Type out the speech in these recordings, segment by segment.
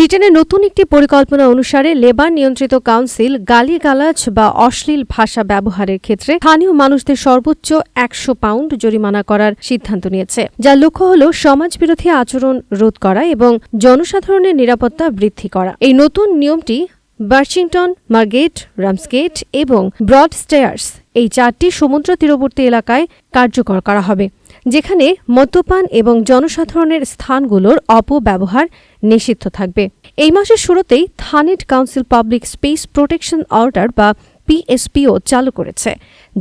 ব্রিটেনের নতুন একটি পরিকল্পনা অনুসারে লেবার নিয়ন্ত্রিত কাউন্সিল গালিগালাজ বা অশ্লীল ভাষা ব্যবহারের ক্ষেত্রে স্থানীয় মানুষদের সর্বোচ্চ একশো পাউন্ড জরিমানা করার সিদ্ধান্ত নিয়েছে, যার লক্ষ্য হল সমাজবিরোধী আচরণ রোধ করা এবং জনসাধারণের নিরাপত্তা বৃদ্ধি করা। এই নতুন নিয়মটি বার্চিংটন মার্গেট রামসগেট এবং ব্রড স্টেয়ার্স এই চারটি সমুদ্র তীরবর্তী এলাকায় কার্যকর করা হবে। যেখানে মদ্যপান এবং জনসাধারণের স্থানগুলোর অপব্যবহার নিষিদ্ধ থাকবে। এই মাসের শুরুতেই Thanet council public space protection order বা পিএসপিও চালু করেছে,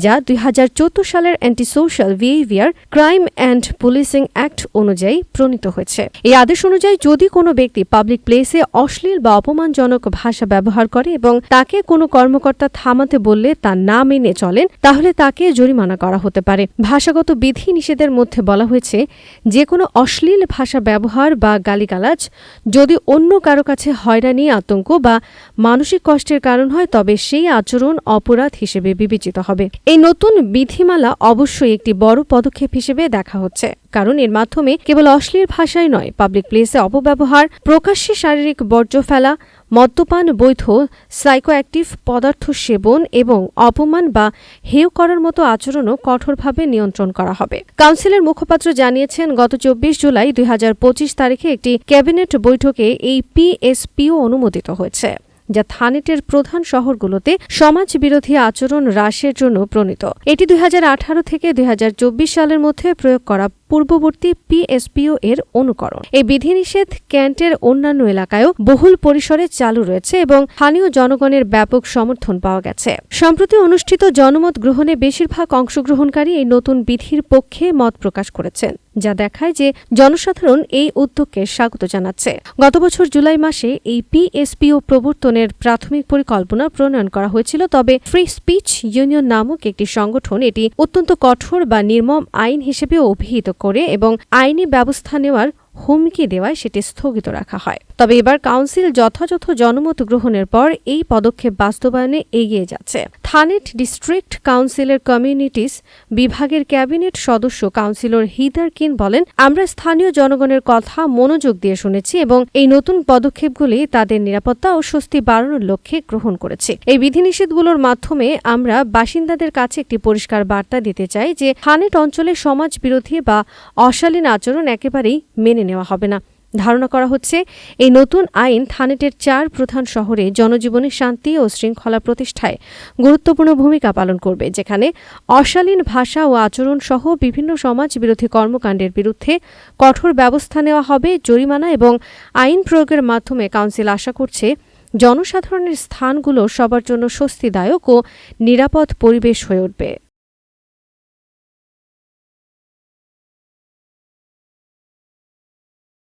যা দুই হাজার চোদ্দ সালের anti social behaviour crime and policing act অনুযায়ী প্রণীত হয়েছে। এই আদেশ অনুযায়ী যদি কোনো ব্যক্তি পাবলিক প্লেসে অশ্লীল বা অপমানজনক ভাষা ব্যবহার করে এবং তাকে কোনো কর্মকর্তা থামাতে বললে তা না মেনে চলেন, তাহলে তাকে জরিমানা করা হতে পারে। ভাষাগত বিধি নিষেধের মধ্যে বলা হয়েছে যে কোনো অশ্লীল ভাষা ব্যবহার বা গালিগালাজ যদি অন্য কারও কাছে হয়রানি, আতঙ্ক বা মানসিক কষ্টের কারণ হয়, তবে সেই আচরণ অপরাধ হিসেবে বিবেচিত হবে। এই নতুন বিধিমালা অবশ্যই একটি বড় পদক্ষেপ হিসেবে দেখা হচ্ছে। কারণ এর মাধ্যমে কেবল অশ্লীল ভাষাই নয় পাবলিক প্লেসে অপব্যবহার, প্রকাশ্যে শারীরিক বর্জ্য ফেলা, মদ্যপান, বৈধ সাইকোঅ্যাক্টিভ পদার্থ সেবন এবং অপমান বা হেয় করার মতো আচরণও কঠোরভাবে নিয়ন্ত্রণ করা হবে। কাউন্সিলের মুখপাত্র জানিয়েছেন, গত চব্বিশ জুলাই দুই হাজার পঁচিশ তারিখে একটি ক্যাবিনেট বৈঠকে এই পিএসপিও অনুমোদিত হয়েছে। যা থানেটের প্রধান শহরগুলোতে সমাজ বিরোধী আচরণ হ্রাসের জন্য প্রণীত। এটি দুই হাজার আঠারো থেকে দুই হাজার চব্বিশ সালের মধ্যে প্রয়োগ করা পূর্ববর্তী পিএসপিও এর অনুকরণ। এই বিধিনিষেধ ক্যান্টের অন্যান্য এলাকায়ও বহুল পরিসরে চালু রয়েছে এবং স্থানীয় জনগণের ব্যাপক সমর্থন পাওয়া গেছে। সম্প্রতি অনুষ্ঠিত জনমত গ্রহণে বেশিরভাগ অংশগ্রহণকারী এই নতুন বিধির পক্ষে মত প্রকাশ করেছেন। যা দেখায় যে জনসাধারণ এই উদ্যোগকে স্বাগত জানাচ্ছে। গত বছর জুলাই মাসে এই পিএসপিও প্রবর্তনের প্রাথমিক পরিকল্পনা প্রণয়ন করা হয়েছিল, তবে ফ্রি স্পিচ ইউনিয়ন নামক একটি সংগঠন এটি অত্যন্ত কঠোর বা নির্মম আইন হিসেবে অভিহিত করে এবং আইনি ব্যবস্থা নেওয়ার হুমকি দেওয়ায় সেটি স্থগিত রাখা হয়। তবে এবার কাউন্সিল যথাযথ জনমত গ্রহণের পর এই পদক্ষেপ বাস্তবায়নে এগিয়ে যাচ্ছে। থানেট ডিস্ট্রিক্ট কাউন্সিলের কমিউনিটিস বিভাগের ক্যাবিনেট সদস্য কাউন্সিলর হিদার কিন বলেন, আমরা স্থানীয় জনগণের কথা মনোযোগ দিয়ে শুনেছি এবং এই নতুন পদক্ষেপগুলি তাদের নিরাপত্তা ও স্বস্তি বাড়ানোর লক্ষ্যে গ্রহণ করেছি। এই বিধিনিষেধগুলোর মাধ্যমে আমরা বাসিন্দাদের কাছে একটি পরিষ্কার বার্তা দিতে চাই যে, থানেট অঞ্চলে সমাজ বিরোধী বা অশালীন আচরণ একেবারেই মেনে নেওয়া হবে না। ধারণা করা হচ্ছে, এই নতুন আইন থানেটের চার প্রধান শহরে জনজীবনে শান্তি ও শৃঙ্খলা প্রতিষ্ঠায় গুরুত্বপূর্ণ ভূমিকা পালন করবে, যেখানে অশালীন ভাষা ও আচরণ সহ বিভিন্ন সমাজ বিরোধী কর্মকাণ্ডের বিরুদ্ধে কঠোর ব্যবস্থা নেওয়া হবে, জরিমানা এবং আইন প্রয়োগের মাধ্যমে কাউন্সিল আশা করছে, জনসাধারণের স্থানগুলো সবার জন্য স্বস্তিদায়ক ও নিরাপদ পরিবেশ হয়ে উঠবে।